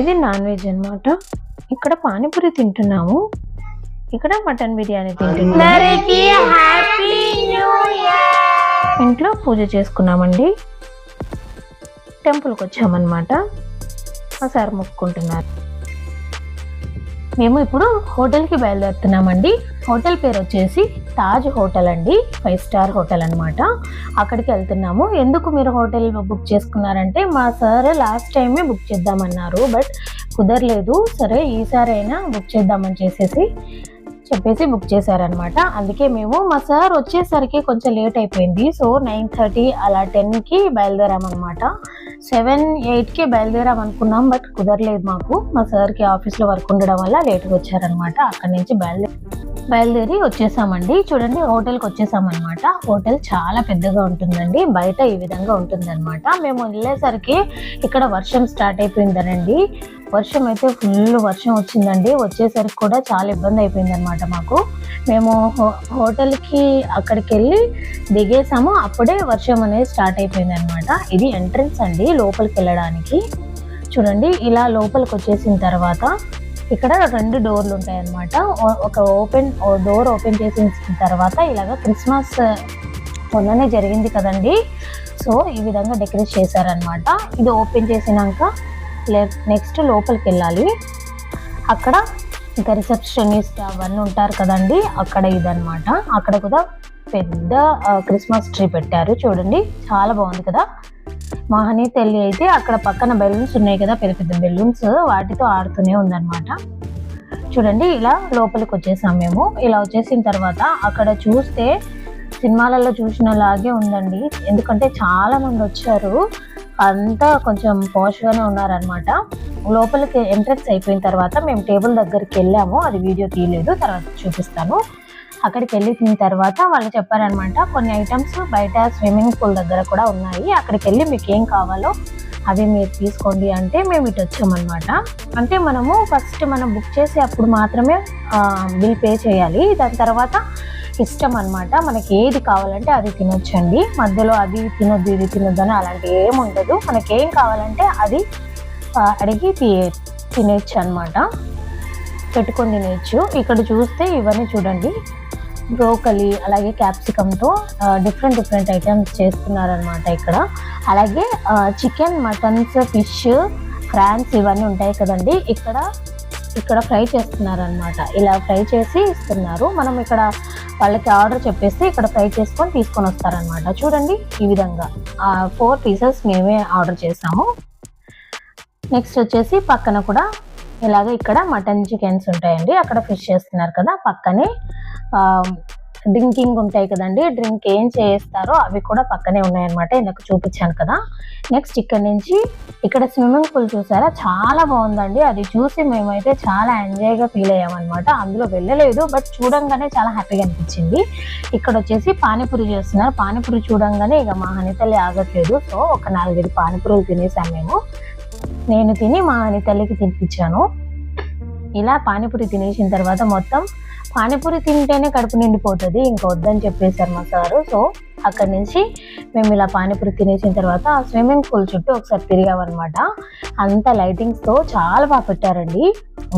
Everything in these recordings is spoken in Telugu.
ఇది నాన్ వెజ్ అన్నమాట. ఇక్కడ పానీపూరి తింటున్నాము. ఇక్కడ మటన్ బిర్యానీ తింటున్నాము. ఇంట్లో పూజ చేసుకున్నామండి. టెంపుల్కి వచ్చామన్నమాట. మా సార్ మొక్కుకుంటున్నారు. మేము ఇప్పుడు హోటల్కి బయలుదేరుతున్నామండి. హోటల్ పేరు వచ్చేసి తాజ్ హోటల్ అండి. ఫైవ్ స్టార్ హోటల్ అనమాట అక్కడికి వెళ్తున్నాము. ఎందుకు మీరు హోటల్ బుక్ చేసుకున్నారంటే మా సార్ లాస్ట్ టైమే బుక్ చేద్దామన్నారు. బట్ కుదరలేదు. సరే ఈసారి అయినా బుక్ చేద్దామని చేసేసి చెప్పేసి బుక్ చేశారనమాట అందుకే మేము మా సార్ వచ్చేసరికి కొంచెం లేట్ అయిపోయింది. సో నైన్ థర్టీ అలా టెన్కి బయలుదేరామన్నమాట. సెవెన్ ఎయిట్కి బయలుదేరాం అనుకున్నాం బట్ కుదరలేదు మాకు. మా సార్కి ఆఫీస్లో వర్క్ ఉండడం వల్ల లేట్గా వచ్చారనమాట అక్కడి నుంచి బయలుదేరి బయలుదేరి వచ్చేసామండి. చూడండి హోటల్కి వచ్చేసామన్నమాట. హోటల్ చాలా పెద్దగా ఉంటుందండి. బయట ఈ విధంగా ఉంటుందన్నమాట. మేము వెళ్ళేసరికి ఇక్కడ వర్షం స్టార్ట్ అయిపోయిందనండి. వర్షం అయితే ఫుల్ వర్షం వచ్చిందండి. వచ్చేసరికి కూడా చాలా ఇబ్బంది అయిపోయిందనమాట మాకు. మేము హో- హోటల్కి అక్కడికి వెళ్ళి దిగేసాము. అప్పుడే వర్షం అనేది స్టార్ట్ అయిపోయిందనమాట ఇది ఎంట్రన్స్ అండి లోపలికి వెళ్ళడానికి. చూడండి ఇలా లోపలికి వచ్చేసిన తర్వాత ఇక్కడ రెండు డోర్లు ఉంటాయి అన్నమాట ఒక ఓపెన్ డోర్ ఓపెన్ చేసిన తర్వాత ఇలాగ క్రిస్మస్ మొన్ననే జరిగింది కదండి. సో ఈ విధంగా డెకరేట్ చేశారనమాట ఇది ఓపెన్ చేసినాక నెక్స్ట్ లోపలికి వెళ్ళాలి అక్కడ ఇంకా రిసెప్షనిస్ట్ అవన్నీ ఉంటారు కదండి. అక్కడ ఇదనమాట అక్కడ కూడా పెద్ద క్రిస్మస్ ట్రీ పెట్టారు. చూడండి చాలా బాగుంది కదా. మా తల్లి అయితే అక్కడ పక్కన బెలూన్స్ ఉన్నాయి కదా పెద్ద పెద్ద బెలూన్స్. వాటితో ఆడుతూనే ఉందన్నమాట. చూడండి ఇలా లోపలికి వచ్చేసాం మేము. ఇలా వచ్చేసిన తర్వాత అక్కడ చూస్తే సినిమాలలో చూసినలాగే ఉందండి. ఎందుకంటే చాలా మంది వచ్చారు. అంతా కొంచెం పోష్గానే ఉన్నారనమాట లోపలికి ఎంట్రెన్స్ అయిపోయిన తర్వాత మేము టేబుల్ దగ్గరికి వెళ్ళాము. అది వీడియో తీయలేదు. తర్వాత చూపిస్తాను. అక్కడికి వెళ్ళిన తర్వాత వాళ్ళు చెప్పారనమాట కొన్ని ఐటమ్స్ బయట స్విమ్మింగ్ పూల్ దగ్గర కూడా ఉన్నాయి. అక్కడికి వెళ్ళి మీకు ఏం కావాలో అవి మీరు తీసుకోండి అంటే మేము ఇటు వచ్చామన్నమాట అంటే మనము ఫస్ట్ మనం బుక్ చేసి అప్పుడు మాత్రమే బిల్ పే చేయాలి. దాని తర్వాత ఇష్టం అనమాట. మనకి ఏది కావాలంటే అది తినొచ్చండి. మధ్యలో అది తినొద్దు ఇది తినొద్దు అని అలాంటి ఏం ఉండదు. మనకి ఏం కావాలంటే అది అడిగి తి తినేయచ్చు అనమాట. పెట్టుకొని తినేయచ్చు. ఇక్కడ చూస్తే ఇవన్నీ చూడండి. బ్రోకలీ అలాగే క్యాప్సికంతో డిఫరెంట్ డిఫరెంట్ ఐటమ్స్ చేస్తున్నారనమాట ఇక్కడ. అలాగే చికెన్ మటన్స్ ఫిష్ ఫ్రాన్స్ ఇవన్నీ ఉంటాయి కదండి. ఇక్కడ ఇక్కడ ఫ్రై చేస్తున్నారనమాట ఇలా ఫ్రై చేసి ఇస్తున్నారు. మనం ఇక్కడ వాళ్ళకి ఆర్డర్ చెప్పేసి ఇక్కడ ఫ్రై చేసుకొని తీసుకొని వస్తారనమాట చూడండి ఈ విధంగా. ఫోర్ పీసెస్ మేమే ఆర్డర్ చేసాము. నెక్స్ట్ వచ్చేసి పక్కన కూడా ఇలాగ ఇక్కడ మటన్ చికెన్స్ ఉంటాయండి. అక్కడ ఫిష్ చేస్తున్నారు కదా పక్కనే డ్రింకింగ్ ఉంటాయి కదండి డ్రింక్ ఏం చేస్తారో అవి కూడా పక్కనే ఉన్నాయన్నమాట ఇందాక చూపించాను కదా. నెక్స్ట్ ఇక్కడ నుంచి ఇక్కడ స్విమ్మింగ్ పూల్ చూసారా? చాలా బాగుందండి అది చూసి మేమైతే చాలా ఎంజాయ్గా ఫీల్ అయ్యామన్నమాట. అందులో వెళ్ళలేదు బట్ చూడంగానే చాలా హ్యాపీగా అనిపించింది. ఇక్కడ వచ్చేసి పానీపూరి చేస్తున్నారు. పానీపూరి చూడంగానే ఇక మా హనితల్లి ఆగట్లేదు. సో ఒక నాలుగైదు పానీపూరులు తినేసాం మేము. నేను తిని మా హనితల్లికి తినిపించాను. ఇలా పానీపూరి తినేసిన తర్వాత మొత్తం పానీపూరి తింటేనే కడుపు నిండిపోతుంది ఇంకా వద్దని చెప్పేశారు మా సారు. సో అక్కడి నుంచి మేము ఇలా పానీపూరి తినేసిన తర్వాత ఆ స్విమ్మింగ్ పూల్ చుట్టూ ఒకసారి తిరిగామన్నమాట. అంత లైటింగ్స్తో చాలా బాగా పెట్టారండి.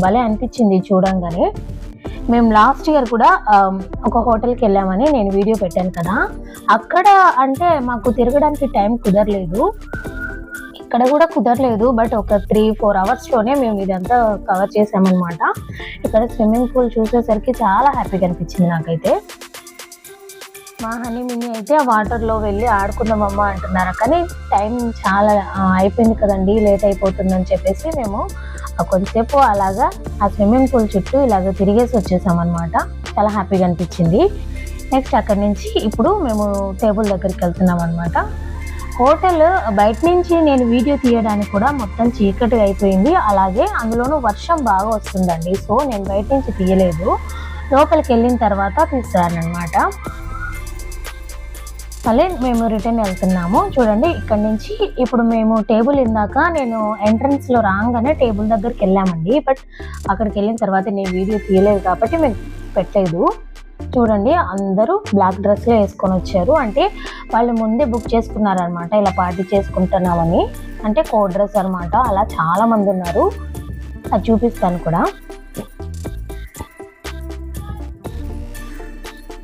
భలే అనిపించింది చూడంగానే. మేము లాస్ట్ ఇయర్ కూడా ఒక హోటల్కి వెళ్ళామని నేను వీడియో పెట్టాను కదా. అక్కడ అంటే మాకు తిరగడానికి టైం కుదరలేదు. ఇక్కడ కూడా కుదరలేదు బట్ ఒక త్రీ ఫోర్ అవర్స్లోనే మేము ఇదంతా కవర్ చేసామన్నమాట. ఇక్కడ స్విమ్మింగ్ పూల్ చూసేసరికి చాలా హ్యాపీగా అనిపించింది నాకైతే. మా హనీ అయితే ఆ వాటర్లో వెళ్ళి ఆడుకుందామమ్మా అంటున్నారు. కానీ టైం చాలా అయిపోయింది కదండి లేట్ అయిపోతుందని చెప్పేసి మేము కొద్దిసేపు కొంతసేపు అలాగా ఆ స్విమ్మింగ్ పూల్ చుట్టూ ఇలాగ తిరిగేసి వచ్చేసామన్నమాట. చాలా హ్యాపీగా అనిపించింది నెక్స్ట్ అక్కడి నుంచి ఇప్పుడు మేము టేబుల్ దగ్గరికి వెళ్తున్నాం అనమాట హోటల్ బయట నుంచి నేను వీడియో తీయడానికి కూడా మొత్తం చీకటి అయిపోయింది. అలాగే అందులోనూ వర్షం బాగా వస్తుందండి. సో నేను బయట నుంచి తీయలేదు. లోపలికి వెళ్ళిన తర్వాత తీసాను అనమాట మళ్ళీ మేము రిటర్న్ వెళ్తున్నాము. చూడండి ఇక్కడ నుంచి ఇప్పుడు మేము టేబుల్ ఇందాక నేను ఎంట్రన్స్లో రాగానే టేబుల్ దగ్గరికి వెళ్ళామండి. బట్ అక్కడికి వెళ్ళిన తర్వాత నేను వీడియో తీయలేదు కాబట్టి మేము పెట్టలేదు. చూడండి అందరూ బ్లాక్ డ్రెస్లో వేసుకొని వచ్చారు. అంటే వాళ్ళు ముందే బుక్ చేసుకున్నారనమాట ఇలా పార్టీ చేసుకుంటున్నామని. అంటే కోడ్ డ్రెస్ అనమాట అలా చాలా మంది ఉన్నారు. అది చూపిస్తాను కూడా.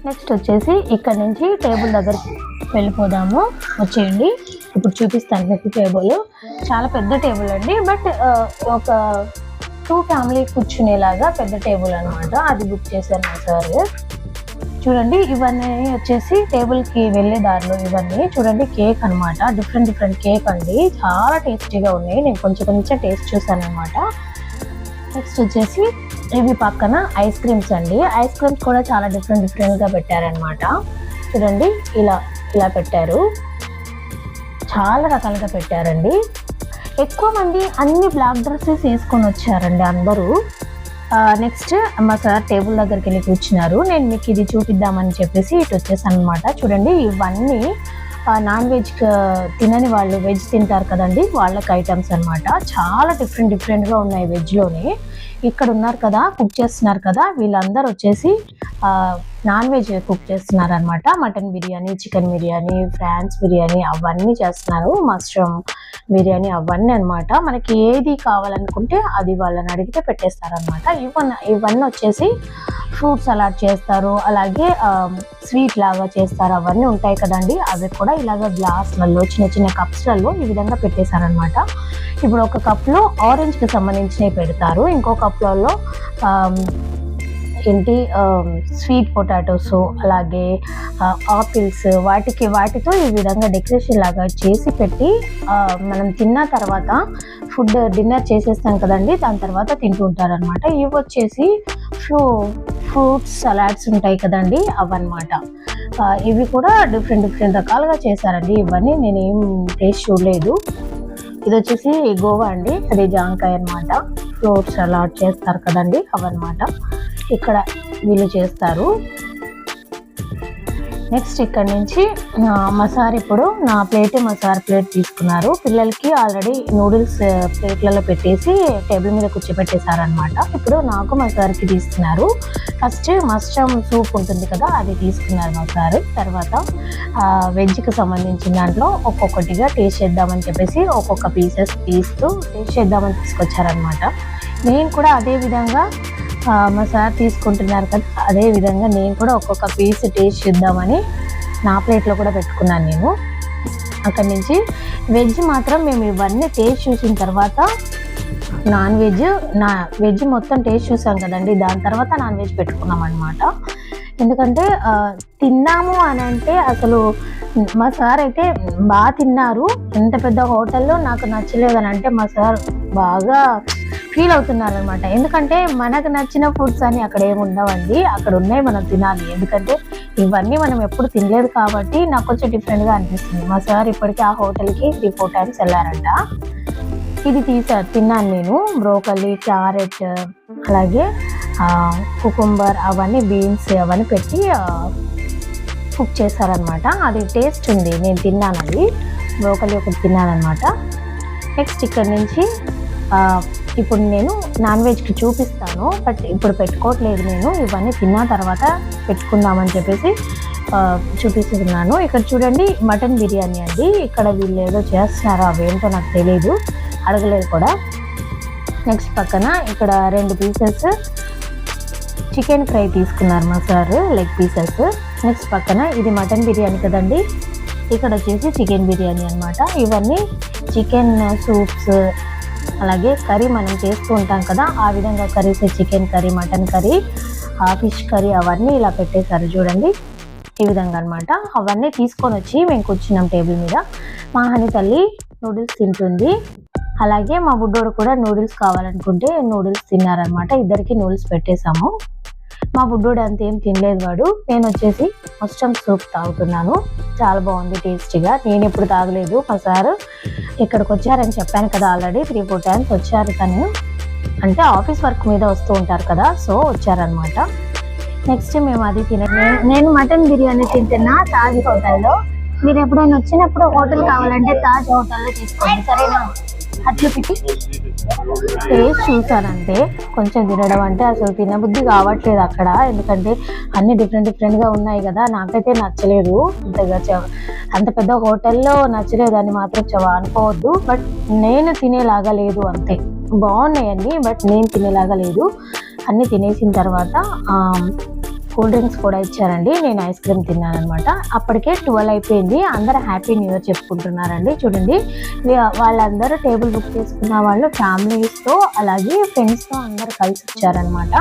నెక్స్ట్ వచ్చేసి ఇక్కడ నుంచి టేబుల్ దగ్గరికి వెళ్ళిపోదాము. వచ్చేయండి. ఇప్పుడు చూపిస్తాను మీకు టేబుల్ చాలా పెద్ద టేబుల్ అండి. బట్ ఒక టూ ఫ్యామిలీ కూర్చునేలాగా పెద్ద టేబుల్ అన్నమాట. అది బుక్ చేశారు మా సార్. చూడండి ఇవన్నీ వచ్చేసి టేబుల్కి వెళ్ళే దారిలో ఇవన్నీ చూడండి కేక్ అనమాట డిఫరెంట్ డిఫరెంట్ కేక్ అండి. చాలా టేస్టీగా ఉన్నాయి. నేను కొంచెం కొంచెం టేస్ట్ చూసాను అనమాట నెక్స్ట్ వచ్చేసి ఇవి పక్కన ఐస్ క్రీమ్స్ అండి. ఐస్ క్రీమ్స్ కూడా చాలా డిఫరెంట్ డిఫరెంట్గా పెట్టారనమాట చూడండి ఇలా ఇలా పెట్టారు. చాలా రకాలుగా పెట్టారండి. ఎక్కువ మంది అన్ని బ్లాక్ డ్రెస్సెస్ వేసుకొని వచ్చారండి అందరూ. నెక్స్ట్ మా సార్ టేబుల్ దగ్గరికి వెళ్ళి కూర్చున్నారు. నేను మీకు ఇది చూపిద్దామని చెప్పేసి ఇటు వచ్చేసాను అనమాట చూడండి ఇవన్నీ నాన్ వెజ్ తినని వాళ్ళు వెజ్ తింటారు కదండి వాళ్ళకి ఐటమ్స్ అనమాట చాలా డిఫరెంట్ డిఫరెంట్గా ఉన్నాయి వెజ్లోనే ఇక్కడ ఉన్నారు కదా కుక్ చేస్తున్నారు కదా వీళ్ళందరూ వచ్చేసి నాన్ వెజ్ కుక్ చేస్తున్నారనమాట mutton biryani chicken biryani prawns biryani అవన్నీ చేస్తున్నారు. మష్రూమ్ బిర్యానీ అవన్నీ అన్నమాట. మనకి ఏది కావాలనుకుంటే అది వాళ్ళని అడిగితే పెట్టేస్తారనమాట ఇవన్నీ ఇవన్నీ వచ్చేసి ఫ్రూట్ సలాడ్ చేస్తారు. అలాగే స్వీట్ లాగా చేస్తారు. అవన్నీ ఉంటాయి కదండి. అవి కూడా ఇలాగ గ్లాస్లలో చిన్న చిన్న కప్స్లలో ఈ విధంగా పెట్టేశారనమాట ఇప్పుడు ఒక కప్లో ఆరెంజ్కి సంబంధించినవి పెడతారు. ఇంకో కప్లలో ఏంటి స్వీట్ పొటాటోస్ అలాగే ఆపిల్స్ వాటికి వాటితో ఈ విధంగా డెకరేషన్ లాగా చేసి పెట్టి మనం తిన్న తర్వాత ఫుడ్ డిన్నర్ చేసేస్తాం కదండి దాని తర్వాత తింటుంటారు అనమాట ఇవి వచ్చేసి ఫ్రూ ఫ్రూట్స్ సలాడ్స్ ఉంటాయి కదండి అవన్నమాట. ఇవి కూడా డిఫరెంట్ డిఫరెంట్ రకాలుగా చేశారండి ఇవన్నీ నేనేం టేస్ట్ చూడలేదు. ఇది వచ్చేసి గోవా అండి అది జాంకాయ అన్నమాట ఫ్రూట్స్ సలాడ్ చేస్తారు కదండి అవన్నమాట. ఇక్కడ వీళ్ళు చేస్తారు. నెక్స్ట్ ఇక్కడ నుంచి మా సార్ ఇప్పుడు నా ప్లేట్ మా సార్ ప్లేట్ తీసుకున్నారు. పిల్లలకి ఆల్రెడీ నూడిల్స్ ప్లేట్లలో పెట్టేసి టేబుల్ మీద కూర్చోబెట్టేశారనమాట ఇప్పుడు నాకు మా సార్కి తీసుకున్నారు. ఫస్ట్ మస్టమ్ సూప్ ఉంటుంది కదా అది తీసుకున్నారు మా సార్ తర్వాత వెజ్కి సంబంధించిన దాంట్లో ఒక్కొక్కటిగా టేస్ట్ చేద్దామని చెప్పేసి ఒక్కొక్క పీసెస్ తీస్తూ టేస్ట్ చేద్దామని తీసుకొచ్చారనమాట నేను కూడా అదే విధంగా మా సార్ తీసుకుంటున్నారు కదా. అదే విధంగా నేను కూడా ఒక్కొక్క పీస్ టేస్ట్ చేద్దామని నా ప్లేట్లో కూడా పెట్టుకున్నాను నేను. అక్కడి నుంచి వెజ్ మాత్రం మేము ఇవన్నీ టేస్ట్ చూసిన తర్వాత నాన్ వెజ్ నా వెజ్ మొత్తం టేస్ట్ చూసాం కదండి. దాని తర్వాత నాన్ వెజ్ పెట్టుకున్నాం అనమాట ఎందుకంటే తిన్నాము అని అంటే అసలు మా సార్ అయితే బాగా తిన్నారు. ఎంత పెద్ద హోటల్లో నాకు నచ్చలేదు అని అంటే మా సార్ బాగా ఫీల్ అవుతున్నారు అనమాట ఎందుకంటే మనకు నచ్చిన ఫుడ్స్ అని అక్కడ ఏమి ఉండవండి. అక్కడ ఉన్నాయి మనం తినాలి. ఎందుకంటే ఇవన్నీ మనం ఎప్పుడు తినలేదు కాబట్టి నాకు కొంచెం డిఫరెంట్గా అనిపిస్తుంది. మా సార్ ఇప్పటికీ ఆ హోటల్కి త్రీ ఫోర్ టైమ్స్ వెళ్ళారంట. ఇది తీసారు. తిన్నాను నేను. బ్రోకలీ క్యారెట్ అలాగే కుకుంబర్ అవన్నీ బీన్స్ అవన్నీ పెట్టి కుక్ చేశారనమాట. అది టేస్ట్ ఉంది. నేను తిన్నాను అది. బ్రోకలీ ఒకటి తిన్నాను అనమాట నెక్స్ట్ ఇక్కడ నుంచి ఇప్పుడు నేను నాన్ వెజ్కి చూపిస్తాను బట్ ఇప్పుడు పెట్టుకోవట్లేదు నేను. ఇవన్నీ తిన్న తర్వాత పెట్టుకుందామని చెప్పేసి చూపిస్తున్నాను ఇక్కడ చూడండి మటన్ బిర్యానీ అండి. ఇక్కడ వీళ్ళు ఏదో చేస్తున్నారో అవేంటో నాకు తెలియదు అడగలేదు కూడా. నెక్స్ట్ పక్కన ఇక్కడ రెండు పీసెస్ చికెన్ ఫ్రై తీసుకున్నారు మా సార్ లెగ్ పీసెస్ నెక్స్ట్ పక్కన ఇది మటన్ బిర్యానీ కదండి. ఇక్కడ వచ్చేసి చికెన్ బిర్యానీ అన్నమాట. ఇవన్నీ చికెన్ సూప్స్ అలాగే కర్రీ మనం చేస్తూ ఉంటాం కదా ఆ విధంగా curries chicken curry mutton curry fish curry అవన్నీ ఇలా పెట్టేశారు చూడండి. ఈ విధంగా అన్నమాట. అవన్నీ తీసుకొని వచ్చి మేము కూర్చున్నాం టేబుల్ మీద. మా హని తల్లి నూడిల్స్ తింటుంది. అలాగే మా బుడ్డోడు కూడా నూడిల్స్ కావాలనుకుంటే నూడిల్స్ తిన్నారనమాట ఇద్దరికి నూడిల్స్ పెట్టేశాము. మా బుడ్డోడు అంత ఏం తినలేదు వాడు. నేను వచ్చేసి మొత్తం సూప్ తాగుతున్నాను. చాలా బాగుంది టేస్టీగా. నేను ఎప్పుడు తాగలేదు మా సార్. ఇక్కడికి వచ్చారని చెప్పాను కదా ఆల్రెడీ. త్రీ ఫోర్ టైమ్స్ వచ్చారు తను. అంటే ఆఫీస్ వర్క్ మీద వస్తూ ఉంటారు కదా సో వచ్చారనమాట నెక్స్ట్ మేము అది తిన నేను- నేను మటన్ బిర్యానీ తింటున్నా తాజ్ హోటల్లో. మీరు ఎప్పుడైనా వచ్చినప్పుడు హోటల్ కావాలంటే తాజ్ హోటల్లో తీసుకోండి సరేనా? అట్లు టేస్ట్ చూసానంటే కొంచెం తినడం అంటే అసలు తినబుద్ధి కావట్లేదు అక్కడ. ఎందుకంటే అన్ని డిఫరెంట్ డిఫరెంట్గా ఉన్నాయి కదా. నాకైతే నచ్చలేదు. అంతగా చ- అంత పెద్ద హోటల్లో నచ్చలేదు అని మాత్రం చవ అనుకోవద్దు. బట్ నేను తినేలాగా లేదు అంతే. బాగున్నాయండి బట్ నేను తినేలాగా లేదు. అన్ని తినేసిన తర్వాత కూల్ డ్రింక్స్ కూడా ఇచ్చారండి. నేను ఐస్ క్రీమ్ తిన్నాను అనమాట అప్పటికే ట్వెల్వ్ అయిపోయింది. అందరూ హ్యాపీ న్యూ ఇయర్ చెప్పుకుంటున్నారండి. చూడండి. వాళ్ళందరూ టేబుల్ బుక్ చేసుకున్న వాళ్ళు ఫ్యామిలీస్తో అలాగే ఫ్రెండ్స్తో అందరూ కలిసి వచ్చారనమాట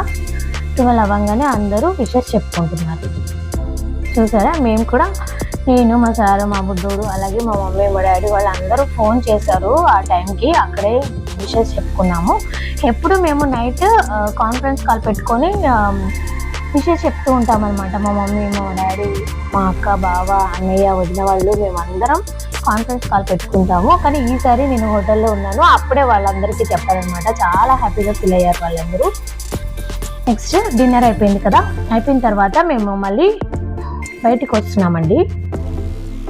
ట్వెల్వ్ అవ్వగానే అందరూ విషెస్ చెప్పుకుంటున్నారు. చూసారా? మేము కూడా నేను మా సారు మా బుడ్డోడు అలాగే మా మమ్మీ మా డాడీ వాళ్ళందరూ ఫోన్ చేశారు ఆ టైంకి. అక్కడే విషెస్ చెప్పుకున్నాము. ఎప్పుడు మేము నైట్ కాన్ఫరెన్స్ కాల్ పెట్టుకొని విషయస్ చెప్తూ ఉంటాం అనమాట మా మమ్మీ మా డాడీ మా అక్క బావ అన్నయ్య వదిన వాళ్ళు మేమందరం కాన్ఫరెన్స్ కాల్ పెట్టుకుంటాము. కానీ ఈసారి నేను హోటల్లో ఉన్నాను. అప్పుడే వాళ్ళందరికీ చెప్పారనమాట చాలా హ్యాపీగా ఫీల్ అయ్యారు వాళ్ళందరూ. నెక్స్ట్ డిన్నర్ అయిపోయింది కదా. అయిపోయిన తర్వాత మేము మళ్ళీ బయటికి వస్తున్నామండి.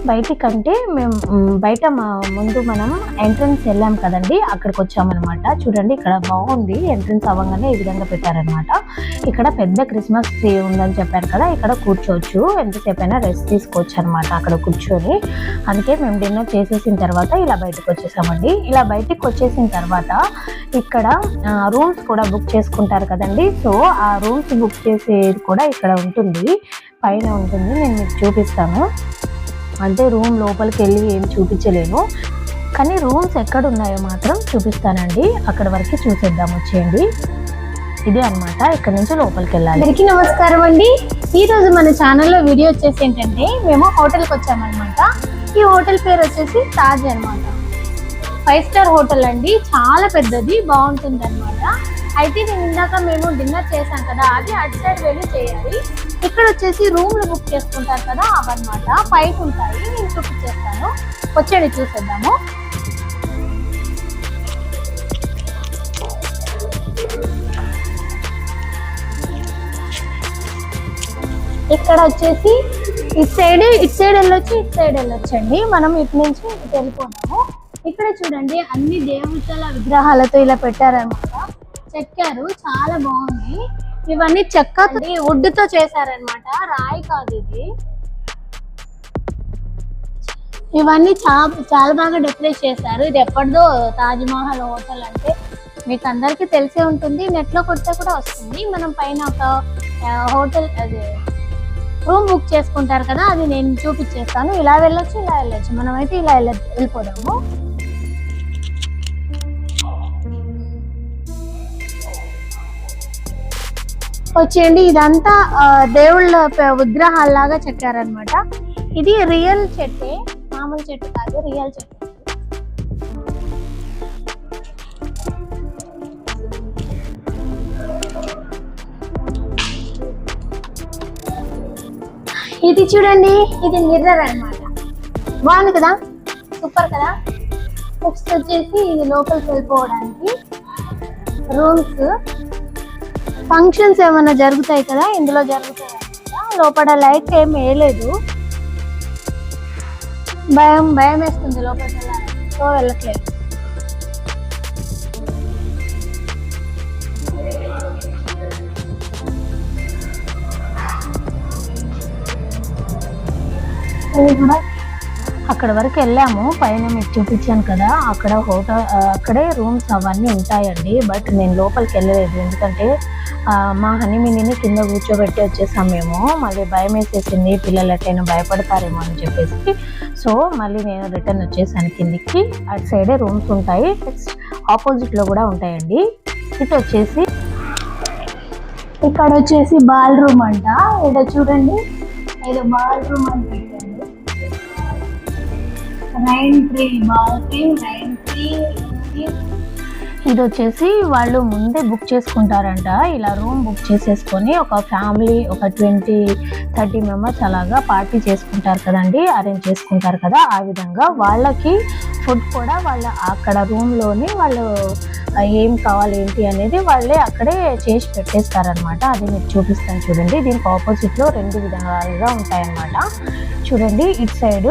బయటికంటే మేము బయట మా ముందు మనం ఎంట్రన్స్ వెళ్ళాం కదండి అక్కడికి వచ్చామన్నమాట చూడండి ఇక్కడ బాగుంది ఎంట్రన్స్ అవ్వగానే ఈ విధంగా పెట్టారనమాట. ఇక్కడ పెద్ద క్రిస్మస్ ట్రీ ఉందని చెప్పారు కదా ఇక్కడ కూర్చోవచ్చు. ఎంతసేపు అయినా రెస్ట్ తీసుకోవచ్చు అనమాట అక్కడ కూర్చొని. అందుకే మేము డిన్నర్ చేసేసిన తర్వాత ఇలా బయటకు వచ్చేసామండి ఇలా బయటికి వచ్చేసిన తర్వాత ఇక్కడ రూమ్స్ కూడా బుక్ చేసుకుంటారు కదండి. సో ఆ రూమ్స్ బుక్ చేసేది కూడా ఇక్కడ ఉంటుంది. పైన ఉంటుంది నేను మీకు చూపిస్తాను. అంటే రూమ్ లోపలికి వెళ్ళి ఏం చూపించలేను. కానీ రూమ్స్ ఎక్కడ ఉన్నాయో మాత్రం చూపిస్తానండి. అక్కడ వరకు చూసేద్దాం వచ్చేయండి. ఇదే అన్నమాట. ఇక్కడ నుంచి లోపలికి వెళ్ళాలి. అందరికీ నమస్కారం అండి. ఈరోజు మన ఛానల్లో వీడియో వచ్చేసి ఏంటంటే మేము హోటల్కి వచ్చామన్నమాట. ఈ హోటల్ పేరు వచ్చేసి తాజ్ అనమాట ఫైవ్ స్టార్ హోటల్ అండి. చాలా పెద్దది బాగుంటుంది అనమాట అయితే నేను ఇందాక మేము డిన్నర్ చేసాం కదా అది అటు సైడ్ వెళ్ళి చేయాలి. ఇక్కడ వచ్చేసి రూమ్లు బుక్ చేసుకుంటారు కదా అవన్నమాట. పైకి ఉంటాయి నేను చూపించేస్తాను. వచ్చేది చూసేద్దాము. ఇక్కడ వచ్చేసి ఇటు సైడ్ ఇటు సైడ్ వెళ్ళొచ్చు ఇటు సైడ్ వెళ్ళొచ్చండి. మనం ఇటు నుంచి ఇటు వెళ్ళిపోతాము. ఇక్కడ చూడండి అన్ని దేవతల విగ్రహాలతో ఇలా పెట్టారనమాట చెక్కారు. చాలా బాగుంది. ఇవన్నీ చెక్క వుడ్తో చేశారనమాట రాయి కాదు ఇది. ఇవన్నీ చాలా చాలా బాగా డెకరేట్ చేశారు. ఇది ఎప్పటిదో తాజ్ మహల్ హోటల్ అంటే మీకు అందరికీ తెలిసే ఉంటుంది. నెట్లో కొడితే కూడా వస్తుంది. మనం పైన ఒక హోటల్ అది రూమ్ బుక్ చేసుకుంటారు కదా అది నేను చూపించేస్తాను. ఇలా వెళ్ళొచ్చు ఇలా వెళ్ళొచ్చు. మనం అయితే ఇలా వెళ్ళ వెళ్ళిపోదాము. వచ్చేయండి. ఇదంతా దేవుళ్ళ ప- విగ్రహాల్లాగా చెక్కారనమాట ఇది రియల్ చెట్టే. మామూలు చెట్టు కాదు రియల్ చెట్టు. ఇది చూడండి ఇది మిర్రర్ అన్నమాట. బాగుంది కదా? సూపర్ కదా? నెక్స్ట్ వచ్చేసి ఇది లోపలికి వెళ్ళిపోవడానికి రూమ్స్. ఫంక్షన్స్ ఏమైనా జరుగుతాయి కదా ఇందులో జరుగుతాయి లోపల లైట్ ఏం వేయలేదు. భయం భయం వేస్తుంది లోపల సో వెళ్ళట్లేదు. కూడా అక్కడ వరకు వెళ్ళాము. పైన మీకు చూపించాను కదా అక్కడ హోటల్ అక్కడే రూమ్స్ అవన్నీ ఉంటాయండి. బట్ నేను లోపలికి వెళ్ళలేదు. ఎందుకంటే మా హనీమిని కింద కూర్చోబెట్టి వచ్చేసాం మేము. మళ్ళీ భయం వేసేసింది పిల్లలు ఎట్టయినా భయపడతారేమో అని చెప్పేసి. సో మళ్ళీ నేను రిటర్న్ వచ్చేసాను కిందికి. అటు సైడే రూమ్స్ ఉంటాయి ఆపోజిట్లో కూడా ఉంటాయండి. ఇటు వచ్చేసి ఇక్కడ వచ్చేసి బాల్ రూమ్ అంట. ఇక్కడ చూడండి ఏదో బాల్ రూమ్ అని పెట్టారు. Rain tree ball tree rain tree ఇది వచ్చేసి వాళ్ళు ముందే బుక్ చేసుకుంటారంట. ఇలా రూమ్ బుక్ చేసేసుకొని ఒక ఫ్యామిలీ ఒక ట్వంటీ థర్టీ మెంబర్స్ అలాగా పార్టీ చేసుకుంటారు కదండి అరేంజ్ చేసుకుంటారు కదా ఆ విధంగా వాళ్ళకి ఫుడ్ కూడా వాళ్ళ అక్కడ రూమ్లోనే వాళ్ళు ఏం కావాలి ఏంటి అనేది వాళ్ళే అక్కడే చేసి పెట్టేస్తారనమాట అది మీకు చూపిస్తాను చూడండి. దీనికి ఆపోజిట్లో రెండు విధాలుగా ఉంటాయన్నమాట. చూడండి ఇటు సైడ్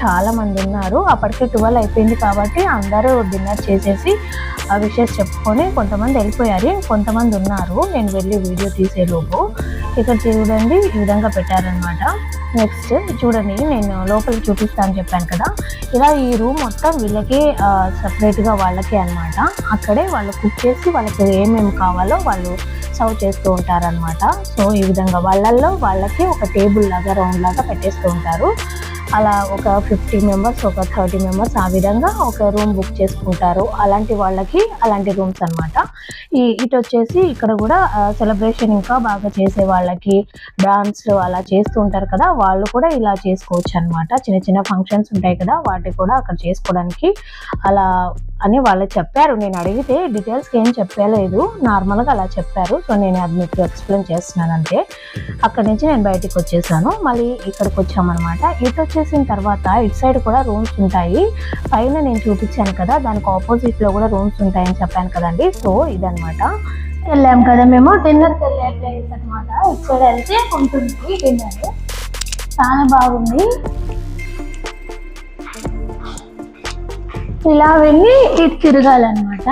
చాలా మంది ఉన్నారు. అప్పటికే ట్వెల్వ్ అయిపోయింది కాబట్టి అందరూ డిన్నర్ చేసేసి ఆ విషయాలు చెప్పుకొని కొంతమంది వెళ్ళిపోయారు. కొంతమంది ఉన్నారు. నేను వెళ్ళి వీడియో తీసేలోపు. ఇక్కడ చూడండి ఈ విధంగా పెట్టారనమాట నెక్స్ట్ చూడండి నేను లోపలికి చూపిస్తాను చెప్పాను కదా. ఇలా ఈ రూమ్ మొత్తం వీళ్ళకి సపరేట్గా వాళ్ళకే అన్నమాట. అక్కడే వాళ్ళు కుక్ చేసి వాళ్ళకి ఏమేమి కావాలో వాళ్ళు సర్వ్ చేస్తూ ఉంటారనమాట సో ఈ విధంగా వాళ్ళల్లో వాళ్ళకి ఒక టేబుల్ లాగా రౌండ్ లాగా పెట్టేస్తూ ఉంటారు. అలా ఒక ఫిఫ్టీ మెంబర్స్ ఒక థర్టీ మెంబర్స్ ఆ విధంగా ఒక రూమ్ బుక్ చేసుకుంటారు. అలాంటి వాళ్ళకి అలాంటి రూమ్స్ అన్నమాట. ఈ ఇటు వచ్చేసి ఇక్కడ కూడా సెలబ్రేషన్ ఇంకా బాగా చేసే వాళ్ళకి డాన్స్ అలా చేస్తూ ఉంటారు కదా వాళ్ళు కూడా ఇలా చేసుకోవచ్చు అన్నమాట. చిన్న చిన్న ఫంక్షన్స్ ఉంటాయి కదా వాటి కూడా అక్కడ చేసుకోవడానికి అలా అని వాళ్ళు చెప్పారు. నేను అడిగితే డీటెయిల్స్ ఏం చెప్పలేదు. నార్మల్గా అలా చెప్పారు. సో నేను అది మీకు ఎక్స్ప్లెయిన్ చేస్తున్నాను అక్కడి నుంచి నేను బయటికి వచ్చేసాను. మళ్ళీ ఇక్కడికి వచ్చామన్నమాట. ఇటు వచ్చేసిన తర్వాత ఇటు సైడ్ కూడా రూమ్స్ ఉంటాయి. పైన నేను చూపించాను కదా దానికి ఆపోజిట్లో కూడా రూమ్స్ ఉంటాయని చెప్పాను కదండి. సో ఇదనమాట వెళ్ళాం కదా మేము. డిన్నర్కి వెళ్ళే ప్లేస్ అనమాట ఇక్కడ వెళ్తే ఉంటుంది డిన్నర్ చాలా బాగుంది. ఇలా వెళ్ళి ఇటు తిరగాలన్నమాట.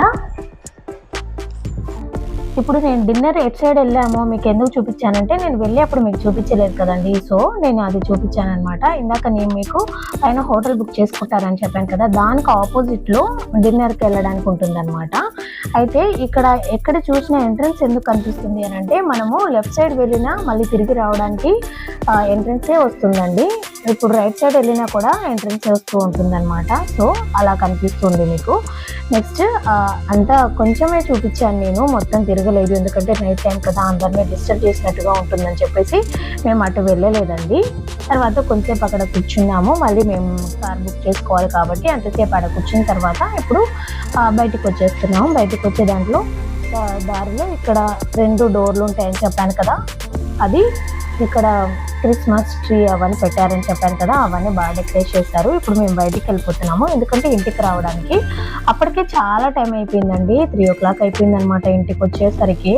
ఇప్పుడు నేను డిన్నర్ ఎట్ సైడ్ వెళ్ళామో మీకు ఎందుకు చూపించానంటే నేను వెళ్ళి అప్పుడు మీకు చూపించలేదు కదండి. సో నేను అది చూపించాను అనమాట ఇందాక నేను మీకు పైన హోటల్ బుక్ చేసుకుంటారని చెప్పాను కదా దానికి ఆపోజిట్లో డిన్నర్కి వెళ్ళడానికి ఉంటుందన్నమాట. అయితే ఇక్కడ ఎక్కడ చూసిన ఎంట్రన్స్ ఎందుకు కనిపిస్తుంది అని అంటే మనము లెఫ్ట్ సైడ్ వెళ్ళినా మళ్ళీ తిరిగి రావడానికి ఎంట్రన్సే వస్తుందండి. ఇప్పుడు రైట్ సైడ్ వెళ్ళినా కూడా ఎంట్రన్స్ వస్తూ ఉంటుందన్నమాట. సో అలా కనిపిస్తుంది మీకు. నెక్స్ట్ అంతా కొంచెమే చూపించాను నేను మొత్తం తిరిగి తిరగలేదు ఎందుకంటే నైట్ టైం కదా అందరినీ డిస్టర్బ్ చేసినట్టుగా ఉంటుందని చెప్పేసి మేము అటు వెళ్ళలేదండి. తర్వాత కొంతసేపు అక్కడ కూర్చున్నాము. మళ్ళీ మేము కార్ బుక్ చేసుకోవాలి కాబట్టి అంతసేపు అక్కడ కూర్చున్న తర్వాత ఇప్పుడు బయటకు బయటికి వచ్చేస్తున్నాము. బయటికి వచ్చే దాంట్లో దారిలో ఇక్కడ రెండు డోర్లు ఉంటాయని చెప్పాను కదా. అది ఇక్కడ క్రిస్మస్ ట్రీ అవన్నీ పెట్టారని చెప్పాను కదా అవన్నీ బాగా డెకరేట్ చేస్తారు ఇప్పుడు మేము బయటికి వెళ్ళిపోతున్నాము. ఎందుకంటే ఇంటికి రావడానికి అప్పటికే చాలా టైం అయిపోయిందండి. త్రీ ఓ క్లాక్ అయిపోయింది అనమాట ఇంటికి వచ్చేసరికి.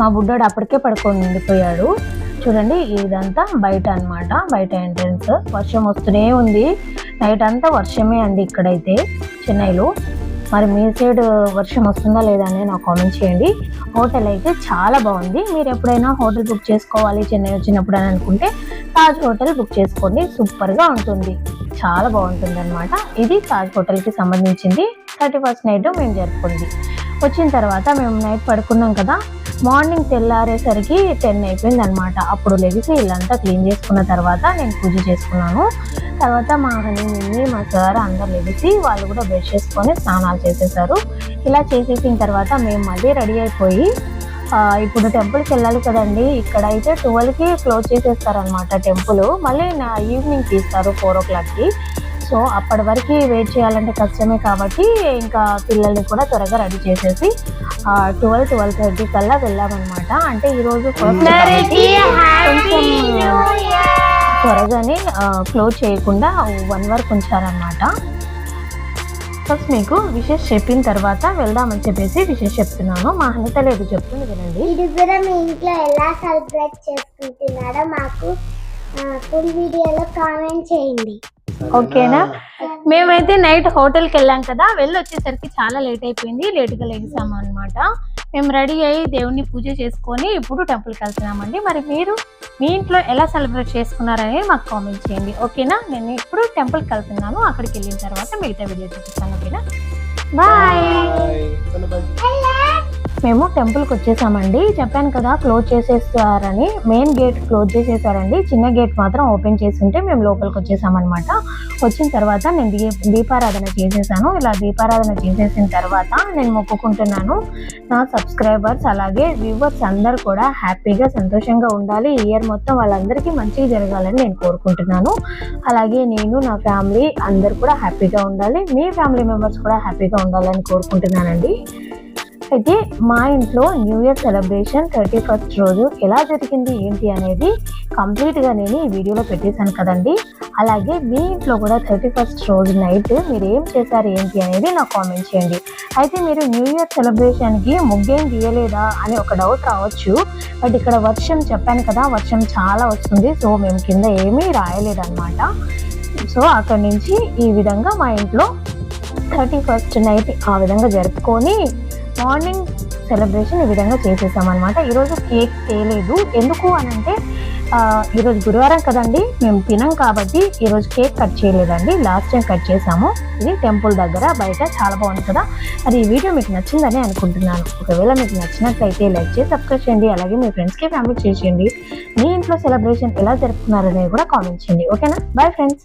మా బుడ్డాడు అప్పటికే పడుకొని ఉండిపోయాడు. చూడండి ఇదంతా బయట అన్నమాట బయట ఎంట్రన్స్. వర్షం వస్తూనే ఉంది. నైట్ అంతా వర్షమే అండి ఇక్కడైతే చెన్నైలో. మరి మీ సైడ్ వర్షం వస్తుందా లేదా అని నాకు కామెంట్ చేయండి. హోటల్ అయితే చాలా బాగుంది. మీరు ఎప్పుడైనా హోటల్ బుక్ చేసుకోవాలి చెన్నై వచ్చినప్పుడు అని అనుకుంటే తాజ్ హోటల్ బుక్ చేసుకోండి. సూపర్గా ఉంటుంది. చాలా బాగుంటుంది అనమాట ఇది తాజ్ హోటల్కి సంబంధించింది. థర్టీ ఫస్ట్ నైట్ మేము జరుపుకుంది. వచ్చిన తర్వాత మేము నైట్ పడుకున్నాం కదా. మార్నింగ్ తెల్లారేసరికి టెన్ అయిపోయింది అనమాట అప్పుడు లెగిసి ఇల్లంతా క్లీన్ చేసుకున్న తర్వాత నేను పూజ చేసుకున్నాను. తర్వాత మా హనీ మిన్ని మా సార్ అందరు లెగిసి వాళ్ళు కూడా బ్రష్ చేసుకొని స్నానాలు చేసేసారు. ఇలా చేసేసిన తర్వాత మేము మళ్ళీ రెడీ అయిపోయి ఇప్పుడు టెంపుల్కి వెళ్ళాలి కదండి. ఇక్కడైతే ట్వెల్వ్కి క్లోజ్ చేసేస్తారనమాట టెంపుల్ మళ్ళీ నా ఈవినింగ్ తీస్తారు ఫోర్ ఓ క్లాక్కి సో అప్పటి వరకు వెయిట్ చేయాలంటే కష్టమే కాబట్టి ఇంకా పిల్లల్ని కూడా త్వరగా రెడీ చేసేసి ట్వెల్వ్ ట్వెల్వ్ థర్టీ కల్లా వెళ్ళామన్నమాట. అంటే ఈరోజు ఫస్ట్ కొంచెం త్వరగానే క్లోజ్ చేయకుండా వన్ వరకు ఉంచారనమాట ఫస్ట్ మీకు విషెస్ చెప్పిన తర్వాత వెళ్దామని చెప్పేసి విషెస్ చెప్తున్నాను. మా అనిత లేదు చెప్తుంది వినండి. ఇది కూడా మీ ఇంట్లో ఎలా సెలబ్రేట్ చేసుకుంటున్నారో మాకు ఫుల్ వీడియోలో కామెంట్ చేయండి. ఓకేనా? మేమైతే నైట్ హోటల్కి వెళ్ళాం కదా వెళ్ళి వచ్చేసరికి చాలా లేట్ అయిపోయింది లేట్గా లెగిసాము అనమాట మేము రెడీ అయ్యి దేవుణ్ణి పూజ చేసుకొని ఇప్పుడు టెంపుల్కి వెళ్తున్నామండి. మరి మీరు మీ ఇంట్లో ఎలా సెలబ్రేట్ చేసుకున్నారని మాకు కామెంట్ చేయండి. ఓకేనా? నేను ఇప్పుడు టెంపుల్కి వెళ్తున్నాను. అక్కడికి వెళ్ళిన తర్వాత మిగతా వీడియో చూపిస్తాను. ఓకేనా? బాయ్ మేము టెంపుల్కి వచ్చేసామండి. చెప్పాను కదా క్లోజ్ చేసేస్తారని మెయిన్ గేట్ క్లోజ్ చేసేసారండి. చిన్న గేట్ మాత్రం ఓపెన్ చేసి ఉంటే మేము లోపలికి వచ్చేసామన్నమాట. వచ్చిన తర్వాత నేను దీ దీపారాధన చేసేసాను. ఇలా దీపారాధన చేసేసిన తర్వాత నేను మొక్కుకుంటున్నాను. నా సబ్స్క్రైబర్స్ అలాగే వ్యూవర్స్ అందరు కూడా హ్యాపీగా సంతోషంగా ఉండాలి. ఇయర్ మొత్తం వాళ్ళందరికీ మంచిగా జరగాలని నేను కోరుకుంటున్నాను. అలాగే నేను నా ఫ్యామిలీ అందరు కూడా హ్యాపీగా ఉండాలి. మీ ఫ్యామిలీ మెంబర్స్ కూడా హ్యాపీగా ఉండాలని కోరుకుంటున్నానండి. అయితే మా ఇంట్లో new year celebration thirty first రోజు ఎలా జరిగింది ఏంటి అనేది కంప్లీట్గా నేను ఈ వీడియోలో పెట్టేశాను కదండి. అలాగే మీ ఇంట్లో కూడా థర్టీ ఫస్ట్ రోజు నైట్ మీరు ఏం చేశారు ఏంటి అనేది నాకు కామెంట్ చేయండి. అయితే మీరు న్యూ ఇయర్ సెలబ్రేషన్కి ముగ్గేం గీయలేదా అని ఒక డౌట్ రావచ్చు. బట్ ఇక్కడ వర్షం చెప్పాను కదా వర్షం చాలా వస్తుంది. సో మేము కింద ఏమీ రాయలేదన్నమాట. సో అక్కడి నుంచి ఈ విధంగా మా ఇంట్లో థర్టీ ఫస్ట్ నైట్ ఆ విధంగా జరుపుకొని మార్నింగ్ సెలబ్రేషన్ ఈ విధంగా చేసేసాం అనమాట ఈరోజు కేక్ తేలేదు. ఎందుకు అని అంటే ఈరోజు గురువారం కదండి మేము తినం కాబట్టి ఈరోజు కేక్ కట్ చేయలేదండి. లాస్ట్ టైం కట్ చేసాము. ఇది టెంపుల్ దగ్గర బయట చాలా బాగుంది కదా. అది ఈ వీడియో మీకు నచ్చిందని అనుకుంటున్నాను. ఒకవేళ మీకు నచ్చినట్లయితే లైక్ చేసి సబ్స్క్రైబ్ చేయండి. అలాగే మీ ఫ్రెండ్స్కి ఫ్యామిలీ చేసేయండి మీ ఇంట్లో సెలబ్రేషన్ ఎలా జరుపుతున్నారనేది కూడా కామెంట్ చేయండి. ఓకేనా? Bye friends